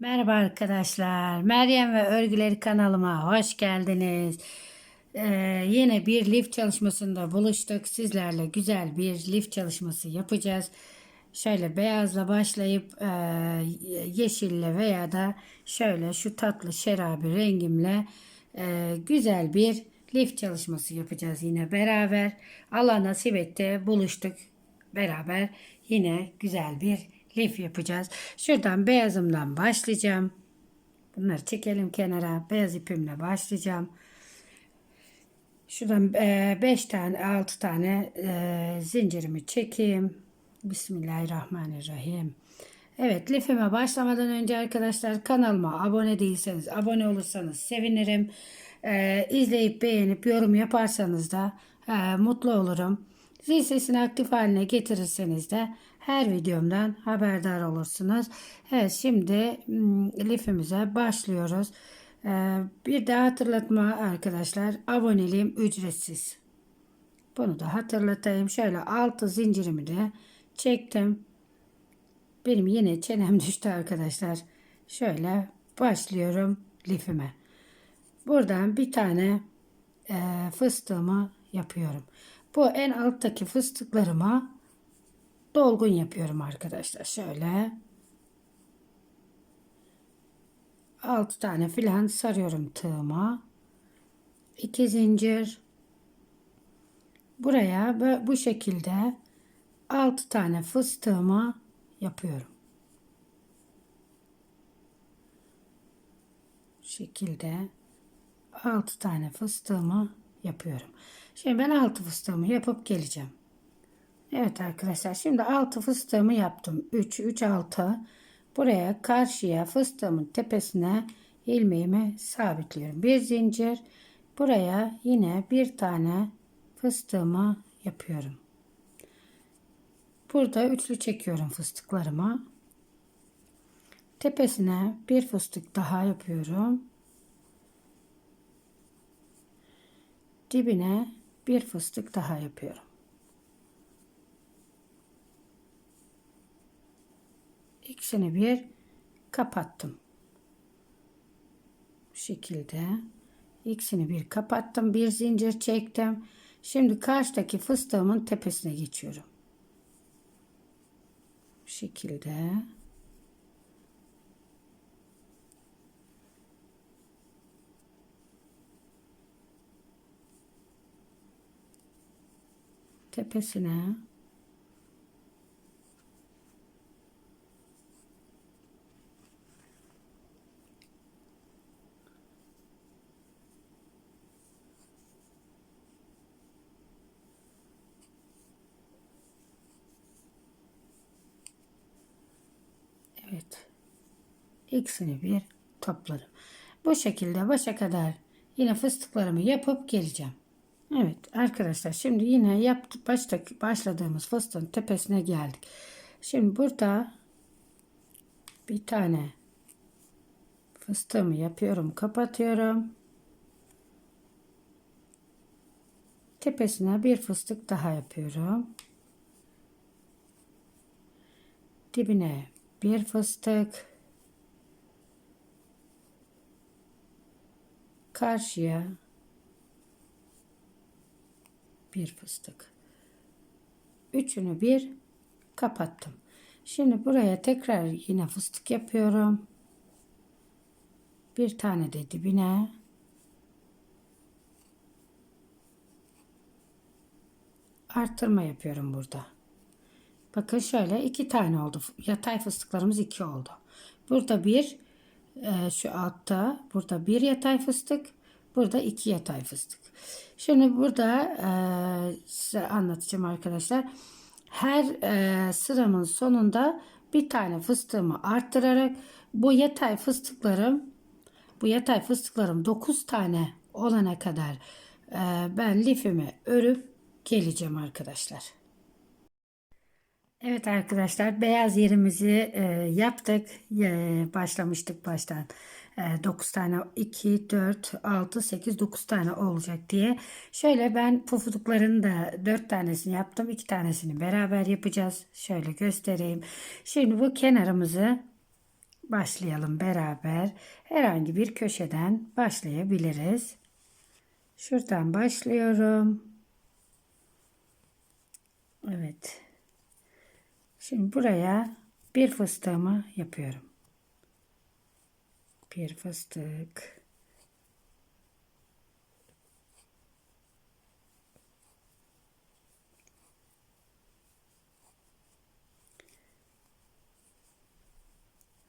Merhaba arkadaşlar. Meryem ve Örgüleri kanalıma hoş geldiniz. Ee, yine bir lif çalışmasında buluştuk. Sizlerle güzel bir lif çalışması yapacağız. Şöyle beyazla başlayıp e, yeşille veya da şöyle şu tatlı şerabi rengimle e, güzel bir lif çalışması yapacağız yine beraber. Allah nasip etti buluştuk beraber yine güzel bir lif yapacağız. Şuradan beyazımdan başlayacağım. Bunları çekelim kenara. Beyaz ipimle başlayacağım. Şuradan 5 tane 6 tane e, zincirimi çekeyim. Bismillahirrahmanirrahim. Evet lifime başlamadan önce arkadaşlar kanalıma abone değilseniz abone olursanız sevinirim. E, izleyip beğenip yorum yaparsanız da e, mutlu olurum. Zil sesini aktif haline getirirseniz de her videomdan haberdar olursunuz. Evet şimdi hmm, lifimize başlıyoruz. Ee, bir daha hatırlatma arkadaşlar. Aboneliğim ücretsiz. Bunu da hatırlatayım. Şöyle altı zincirimi de çektim. Benim yine çenem düştü arkadaşlar. Şöyle başlıyorum lifime. Buradan bir tane e, fıstığımı yapıyorum. Bu en alttaki fıstıklarıma dolgun yapıyorum arkadaşlar. Şöyle 6 tane filan sarıyorum tığıma. 2 zincir. Buraya bu şekilde 6 tane fıstığımı yapıyorum. Şekilde 6 tane fıstığımı yapıyorum. Şimdi ben 6 fıstığımı yapıp geleceğim. Evet arkadaşlar şimdi 6 fıstığımı yaptım. 3 3 6 buraya karşıya fıstığımın tepesine ilmeğimi sabitliyorum. Bir zincir buraya yine bir tane fıstığımı yapıyorum. Burada üçlü çekiyorum fıstıklarımı. Tepesine bir fıstık daha yapıyorum. Dibine bir fıstık daha yapıyorum. İkisini bir kapattım. Bu şekilde ikisini bir kapattım. Bir zincir çektim. Şimdi karşıdaki fıstığımın tepesine geçiyorum. Bu şekilde tepesine Evet. İkisini bir topladım. Bu şekilde başa kadar yine fıstıklarımı yapıp geleceğim. Evet arkadaşlar şimdi yine yaptık baştaki başladığımız fıstığın tepesine geldik. Şimdi burada bir tane fıstığımı yapıyorum, kapatıyorum. Tepesine bir fıstık daha yapıyorum. Dibine bir fıstık. Karşıya. Bir fıstık. Üçünü bir kapattım. Şimdi buraya tekrar yine fıstık yapıyorum. Bir tane de dibine. Arttırma yapıyorum burada Bakın şöyle iki tane oldu. Yatay fıstıklarımız iki oldu. Burada bir e, şu altta burada bir yatay fıstık. Burada iki yatay fıstık. Şimdi burada e, size anlatacağım arkadaşlar. Her e, sıramın sonunda bir tane fıstığımı arttırarak bu yatay fıstıklarım bu yatay fıstıklarım 9 tane olana kadar e, ben lifimi örüp geleceğim arkadaşlar. Evet arkadaşlar beyaz yerimizi e, yaptık. E, başlamıştık baştan. E, 9 tane 2, 4, 6, 8, 9 tane olacak diye. Şöyle ben pufudukların da 4 tanesini yaptım. 2 tanesini beraber yapacağız. Şöyle göstereyim. Şimdi bu kenarımızı başlayalım beraber. Herhangi bir köşeden başlayabiliriz. Şuradan başlıyorum. Evet. Şimdi buraya bir fıstığımı yapıyorum. Bir fıstık.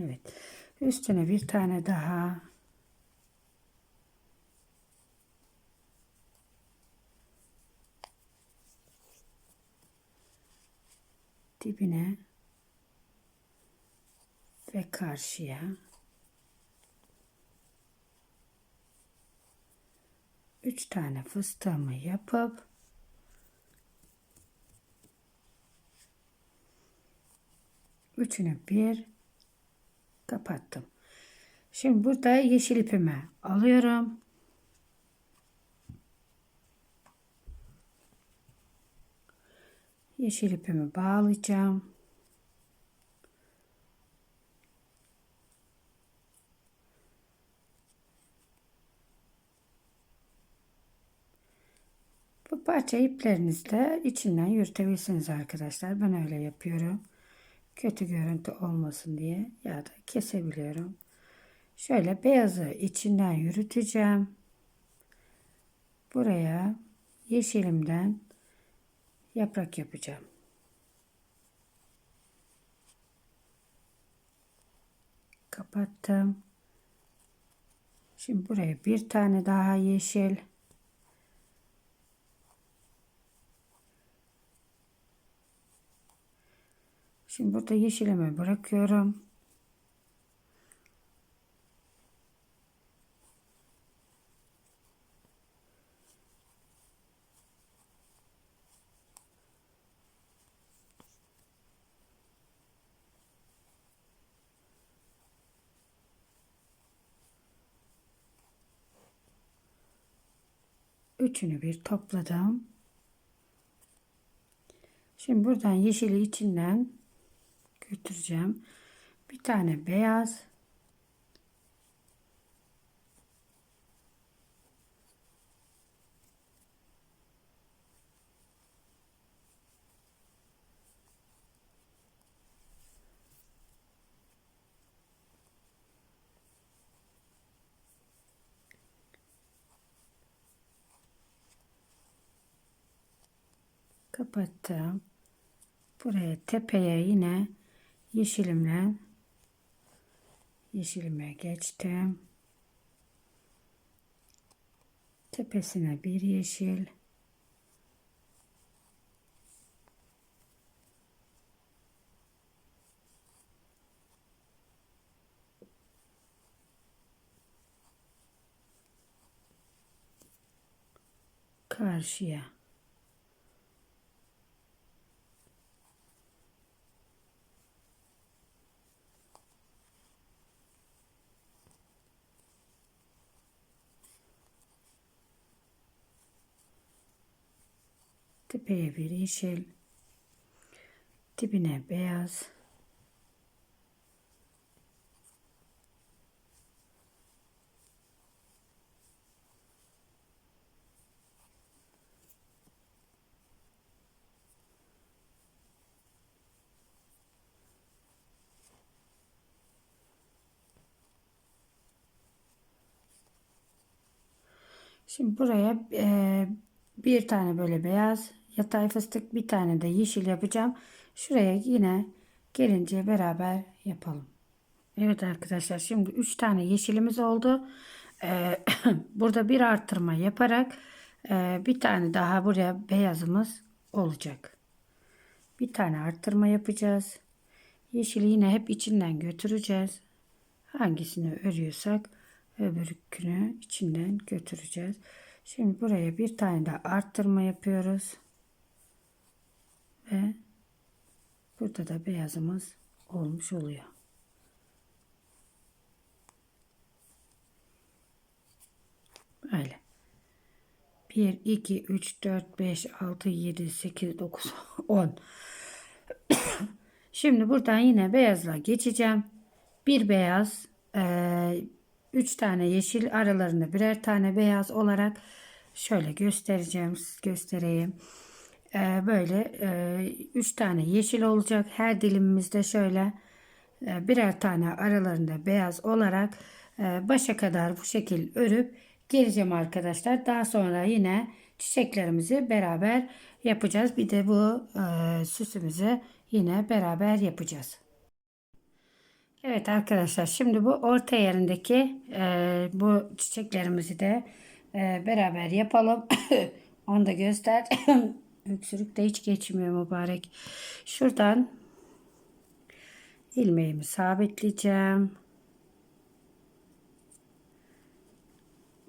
Evet. Üstüne bir tane daha. Dibine ve karşıya. Üç tane fıstığımı yapıp üçünü bir kapattım. Şimdi burada yeşil ipimi alıyorum. Yeşil ipimi bağlayacağım. Bu parça iplerinizi de içinden yürütebilirsiniz arkadaşlar. Ben öyle yapıyorum. Kötü görüntü olmasın diye ya da kesebiliyorum. Şöyle beyazı içinden yürüteceğim. Buraya yeşilimden yaprak yapacağım. Kapattım. Şimdi buraya bir tane daha yeşil. Şimdi burada yeşilimi bırakıyorum. Üçünü bir topladım. Şimdi buradan yeşili içinden götüreceğim. Bir tane beyaz. Kapattım. Buraya tepeye yine yeşilimle yeşilime geçtim. Tepesine bir yeşil. Karşıya. Tepeye bir yeşil. Dibine beyaz. Şimdi buraya e, bir tane böyle beyaz yatay fıstık bir tane de yeşil yapacağım. Şuraya yine gelince beraber yapalım. Evet arkadaşlar şimdi 3 tane yeşilimiz oldu. Ee, burada bir arttırma yaparak e, bir tane daha buraya beyazımız olacak. Bir tane arttırma yapacağız. Yeşili yine hep içinden götüreceğiz. Hangisini örüyorsak öbürkünü içinden götüreceğiz. Şimdi buraya bir tane daha arttırma yapıyoruz. Ve burada da beyazımız olmuş oluyor. Böyle. 1, 2, 3, 4, 5, 6, 7, 8, 9, 10. Şimdi buradan yine beyazla geçeceğim. bir beyaz, e, üç tane yeşil aralarında birer tane beyaz olarak şöyle göstereceğim, göstereyim. E, böyle e, üç tane yeşil olacak. Her dilimimizde şöyle e, birer tane aralarında beyaz olarak e, başa kadar bu şekil örüp geleceğim arkadaşlar. Daha sonra yine çiçeklerimizi beraber yapacağız. Bir de bu e, süsümüzü yine beraber yapacağız. Evet arkadaşlar şimdi bu orta yerindeki e, bu çiçeklerimizi de e, beraber yapalım. Onu da göster. Öksürük de hiç geçmiyor mübarek. Şuradan ilmeğimi sabitleyeceğim.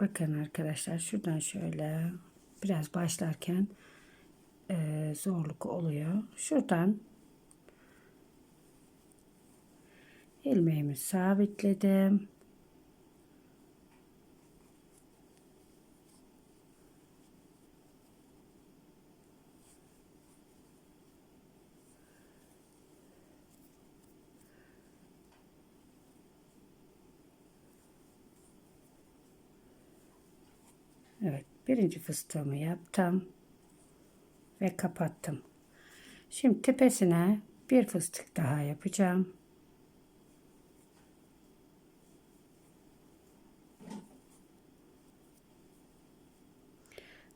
Bakın arkadaşlar şuradan şöyle biraz başlarken e, zorluk oluyor. Şuradan ilmeğimi sabitledim. Evet, birinci fıstığımı yaptım ve kapattım. Şimdi tepesine bir fıstık daha yapacağım.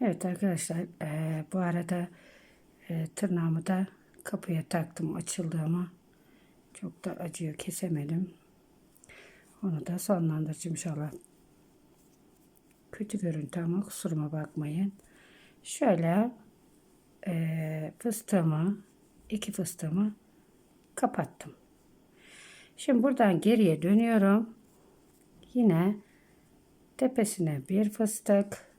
Evet arkadaşlar eee, bu arada eee, tırnağımı da kapıya taktım açıldığımı. Çok da acıyor kesemedim. Onu da sonlandıracağım inşallah. Kötü görüntü ama kusuruma bakmayın. Şöyle eee, fıstığımı iki fıstığımı kapattım. Şimdi buradan geriye dönüyorum. Yine tepesine bir fıstık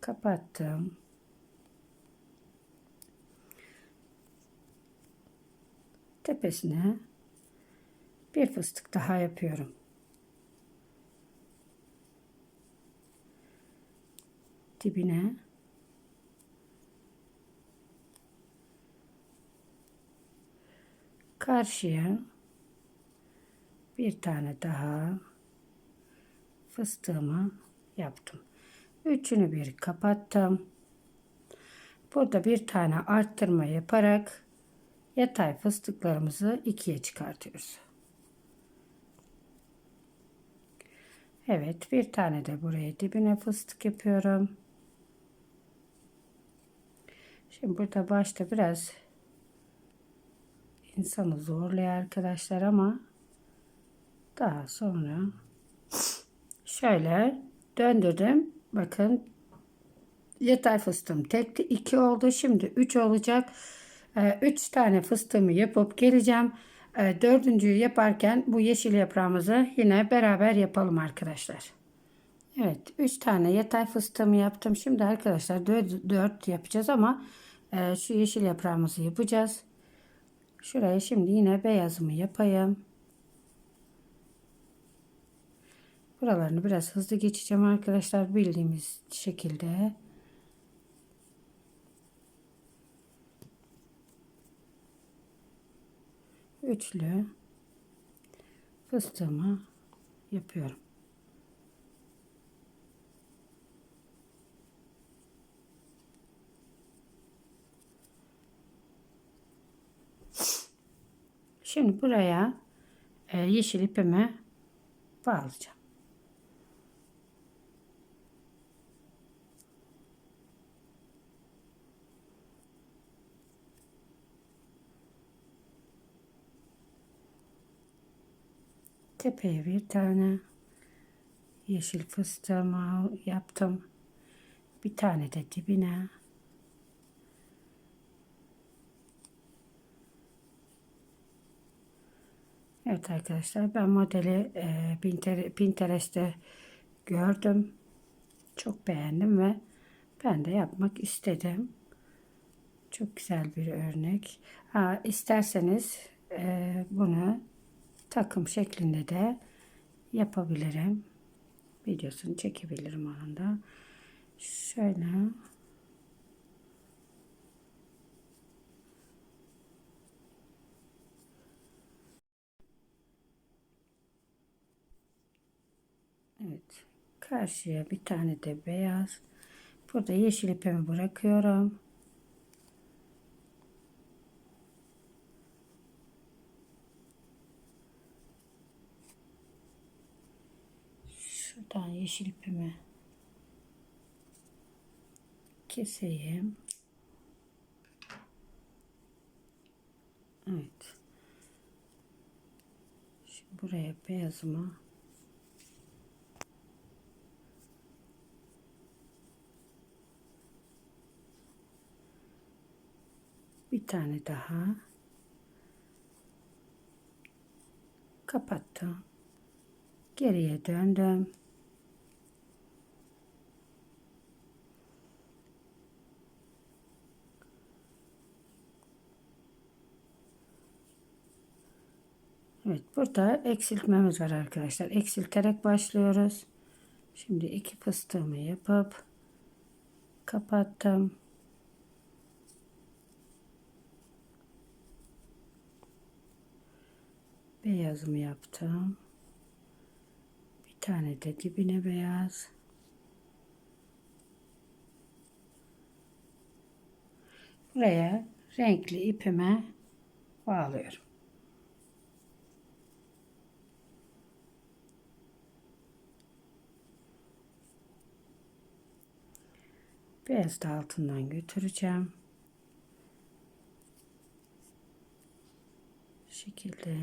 kapattım. Tepesine bir fıstık daha yapıyorum. Dibine karşıya bir tane daha fıstığımı yaptım. Üçünü bir kapattım. Burada bir tane arttırma yaparak yatay fıstıklarımızı ikiye çıkartıyoruz. Evet bir tane de buraya dibine fıstık yapıyorum. Şimdi burada başta biraz insanı zorluyor arkadaşlar ama daha sonra şöyle döndürdüm. Bakın yatay fıstığım tekti 2 oldu. Şimdi 3 olacak. 3 tane fıstığımı yapıp geleceğim. E, dördüncüyü yaparken bu yeşil yaprağımızı yine beraber yapalım arkadaşlar. Evet 3 tane yatay fıstığımı yaptım. Şimdi arkadaşlar 4 yapacağız ama e, şu yeşil yaprağımızı yapacağız. Şuraya şimdi yine beyazımı yapayım. Buralarını biraz hızlı geçeceğim arkadaşlar bildiğimiz şekilde. Üçlü fıstığımı yapıyorum. Şimdi buraya e, yeşil ipimi bağlayacağım. Tepeye bir tane yeşil fıstığımı yaptım. Bir tane de dibine. Evet arkadaşlar ben modeli e, Pinterest'te gördüm. Çok beğendim ve ben de yapmak istedim. Çok güzel bir örnek. Ha, isterseniz e, bunu takım şeklinde de yapabilirim. Videosunu çekebilirim anında. Şöyle Evet. Karşıya bir tane de beyaz. Burada yeşil ipimi bırakıyorum. Yeşil ipimi keseyim. Evet. Şimdi buraya beyazımı bir tane daha kapattım. Geriye döndüm. Evet burada eksiltmemiz var arkadaşlar. Eksilterek başlıyoruz. Şimdi iki fıstığımı yapıp kapattım. Beyazımı yaptım. Bir tane de dibine beyaz. Buraya renkli ipime bağlıyorum. Beyaz da altından götüreceğim. Bu şekilde.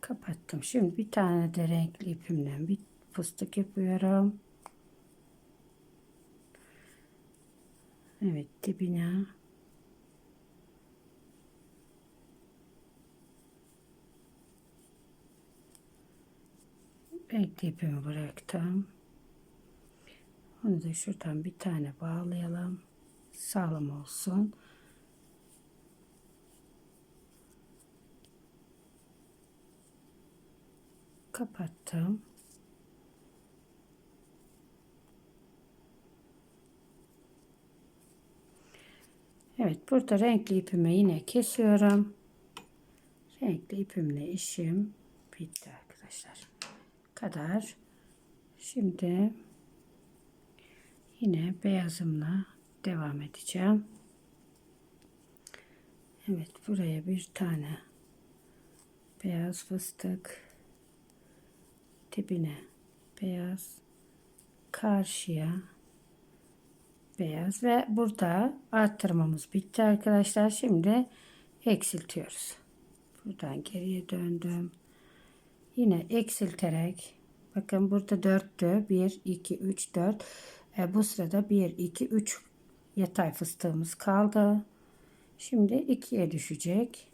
Kapattım. Şimdi bir tane de renkli ipimden bir fıstık yapıyorum. Evet dibine. Renkli ipimi bıraktım. Onu da şuradan bir tane bağlayalım. Sağlam olsun. Kapattım. Evet burada renkli ipimi yine kesiyorum. Renkli ipimle işim bitti arkadaşlar. Kadar. Şimdi yine beyazımla devam edeceğim. Evet buraya bir tane beyaz fıstık dibine beyaz karşıya beyaz ve burada arttırmamız bitti arkadaşlar. Şimdi eksiltiyoruz. Buradan geriye döndüm. Yine eksilterek bakın burada 4'tü. 1 2 3 4. E, bu sırada 1 2 3 yatay fıstığımız kaldı. Şimdi 2'ye düşecek.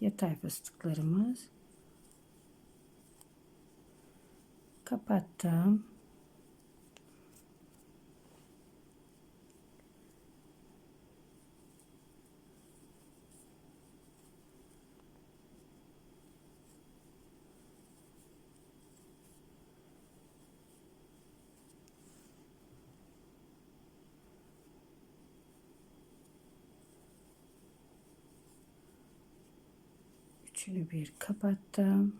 Yatay fıstıklarımız. Kapattım. Üçünü bir. Kapattım.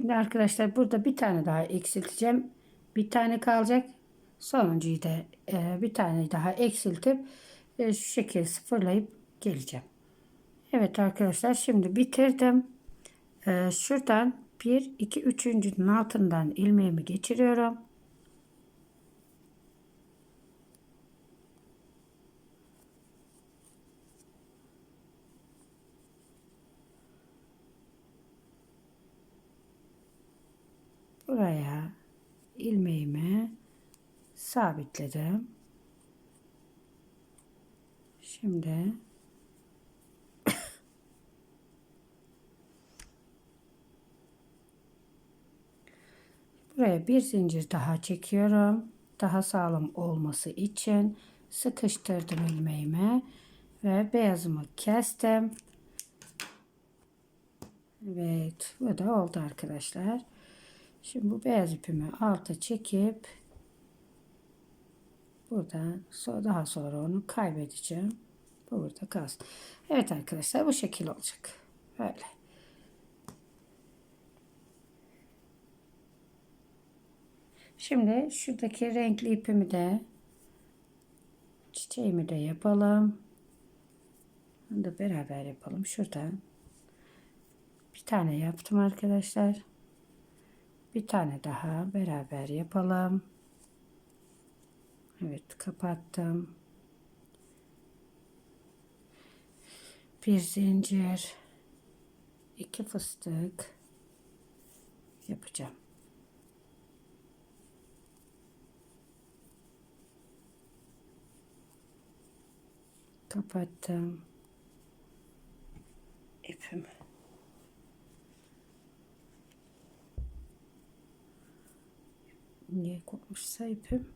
Şimdi arkadaşlar burada bir tane daha eksilteceğim. Bir tane kalacak. Sonuncuyu da e, bir tane daha eksiltip e, şu şekilde sıfırlayıp geleceğim. Evet arkadaşlar şimdi bitirdim. E, şuradan 1 2 3.'ünün altından ilmeğimi geçiriyorum. Buraya ilmeğimi sabitledim. Şimdi buraya bir zincir daha çekiyorum. Daha sağlam olması için sıkıştırdım ilmeğimi ve beyazımı kestim. Evet, bu da oldu arkadaşlar. Şimdi bu beyaz ipimi alta çekip buradan daha sonra onu kaybedeceğim. Bu burada kalsın. Evet arkadaşlar bu şekil olacak. Böyle. Şimdi şuradaki renkli ipimi de çiçeğimi de yapalım. Bunu da beraber yapalım. Şuradan bir tane yaptım arkadaşlar. Bir tane daha beraber yapalım. Evet kapattım. Bir zincir. iki fıstık yapacağım. Kapattım. ipimi. Niye kopmuşsa ipim?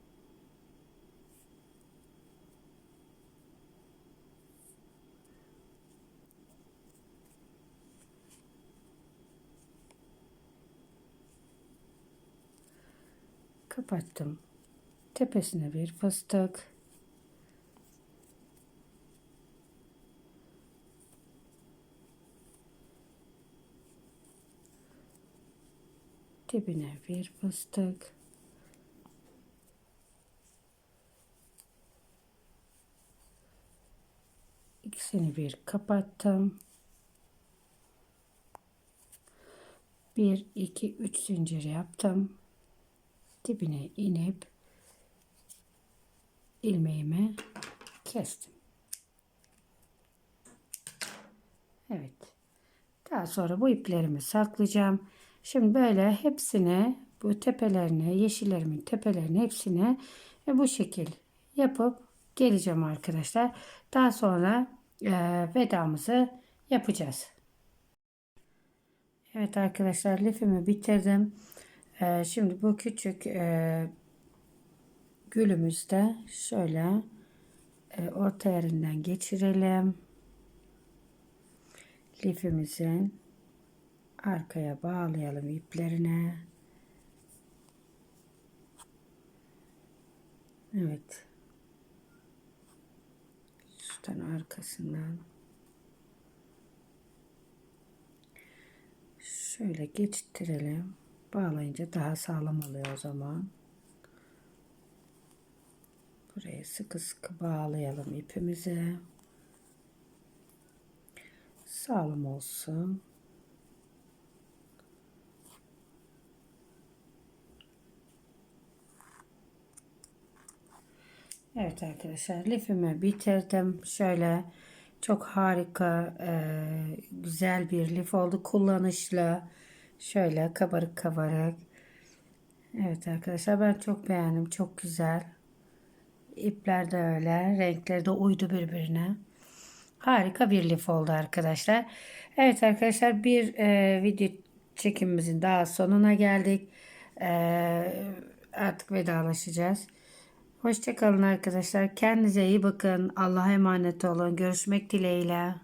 Kapattım. Tepesine bir fıstık. Dibine bir fıstık. İkisini bir kapattım. Bir, iki, üç zincir yaptım. Dibine inip ilmeğimi kestim. Evet. Daha sonra bu iplerimi saklayacağım. Şimdi böyle hepsini bu tepelerine, yeşillerimin tepelerine hepsine ve bu şekil yapıp geleceğim arkadaşlar. Daha sonra e, vedamızı yapacağız. Evet arkadaşlar lifimi bitirdim. E, şimdi bu küçük e, gülümüzde şöyle e, orta yerinden geçirelim. Lifimizin arkaya bağlayalım iplerine. Evet. Şuradan arkasından şöyle geçittirelim. Bağlayınca daha sağlam oluyor o zaman. Buraya sıkı sıkı bağlayalım ipimizi. Sağlam olsun. Evet arkadaşlar lifimi bitirdim. Şöyle çok harika e, güzel bir lif oldu. Kullanışlı. Şöyle kabarık kabarık. Evet arkadaşlar ben çok beğendim. Çok güzel. İpler de öyle. Renkleri de uydu birbirine. Harika bir lif oldu arkadaşlar. Evet arkadaşlar bir e, video çekimimizin daha sonuna geldik. E, artık vedalaşacağız. Hoşçakalın arkadaşlar. Kendinize iyi bakın. Allah'a emanet olun. Görüşmek dileğiyle.